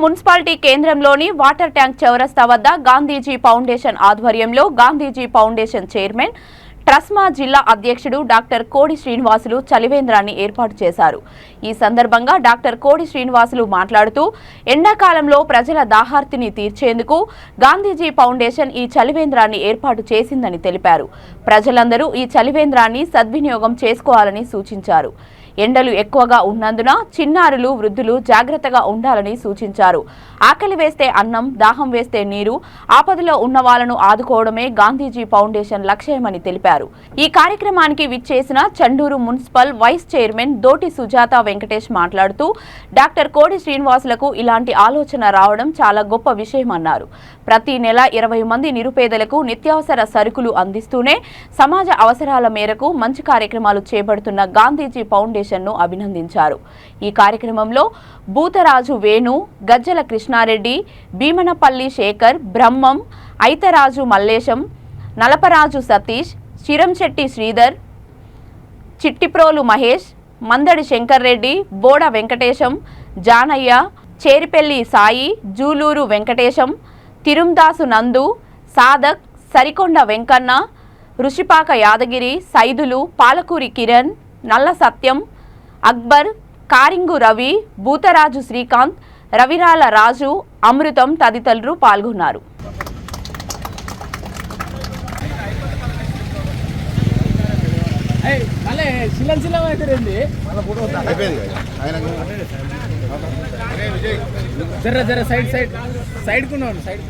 Municipality కేంద్రంలోని water tank చౌరస్తా వద్ద గాంధీజీ ఫౌండేషన్ ఆధ్వర్యంలో గాంధీజీ ఫౌండేషన్ చైర్మన్ ట్రస్మా జిల్లా అధ్యక్షుడు డాక్టర్ కోడి శ్రీనివాసులు చలివేంద్రాన్ని ఏర్పాటు చేశారు. ఈ సందర్భంగా డాక్టర్ కోడి శ్రీనివాసులు మాట్లాడుతూ ఎండాకాలంలో ప్రజల దాహార్తిని తీర్చేందుకు గాంధీజీ ఫౌండేషన్ ఈ చలివేంద్రాన్ని ఏర్పాటు చేసిందని తెలిపారు. ప్రజలందరూ ఈ చలివేంద్రాన్ని సద్వినియోగం చేసుకోవాలని సూచించారు. ఎండలు ఎక్కువగా ఉన్నందున చిన్నారులు వృద్ధులు జాగ్రత్తగా ఉండాలని సూచించారు. ఆకలి వేస్తే అన్నం దాహం వేస్తే నీరు ఆపదలో ఉన్న వాళ్ళను ఆదుకోవడమే గాంధీజీ ఫౌండేషన్ లక్ష్యమని తెలిపారు. ఈ కార్యక్రమానికి విచ్చేసిన Chandur municipal vice chairman Doti Sujatha Venkatesh మాట్లాడుతూ డాక్టర్ కోడి శ్రీనివాసులకు ఇలాంటి ఆలోచన రావడం చాలా గొప్ప విషయమన్నారు. ప్రతి నెల ఇరవై మంది నిరుపేదలకు నిత్యావసర సరుకులు అందిస్తూనే సమాజ అవసరాల మేరకు మంచి కార్యక్రమాలు చేపడుతున్న గాంధీజీ ఫౌండేషన్ ఫౌండేషన్ను అభినందించారు. ఈ కార్యక్రమంలో భూతరాజు వేణు గజ్జల కృష్ణారెడ్డి భీమనపల్లి శేఖర్ బ్రహ్మం ఐతరాజు మల్లేశం నలపరాజు సతీష్ చిరంశెట్టి శ్రీధర్ చిట్టిప్రోలు మహేష్ మందడి శంకర్రెడ్డి బోడ వెంకటేశం జానయ్య చేరిపెల్లి సాయి జూలూరు వెంకటేశం తిరుందాసు నందు సాదక్ సరికొండ వెంకన్న ఋషిపాక యాదగిరి సైదులు పాలకూరి కిరణ్ నల్ల సత్యం అక్బర్ కారింగు రవి భూతరాజు శ్రీకాంత్ రవిరాల రాజు అమృతం తదితరులు పాల్గొన్నారు. Side side. సైడ్. కున్నాను సైడ్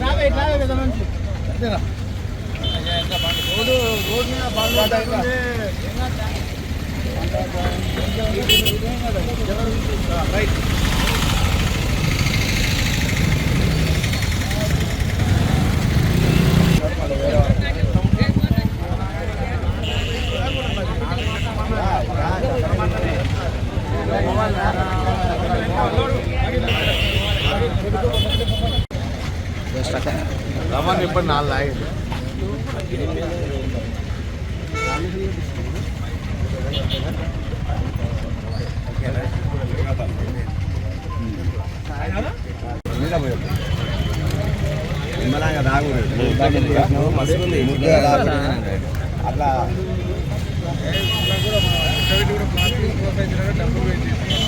రావే రావే కదా మంచి రోడ్డు రోడ్ మీద బాగా రైట్ రమణ ఇప్పుడు నాలుగు ఆగింది నిమ్మలంగా దాగురు ముద్దుగా దాగురు అట్లా డబ్బులు పెట్టి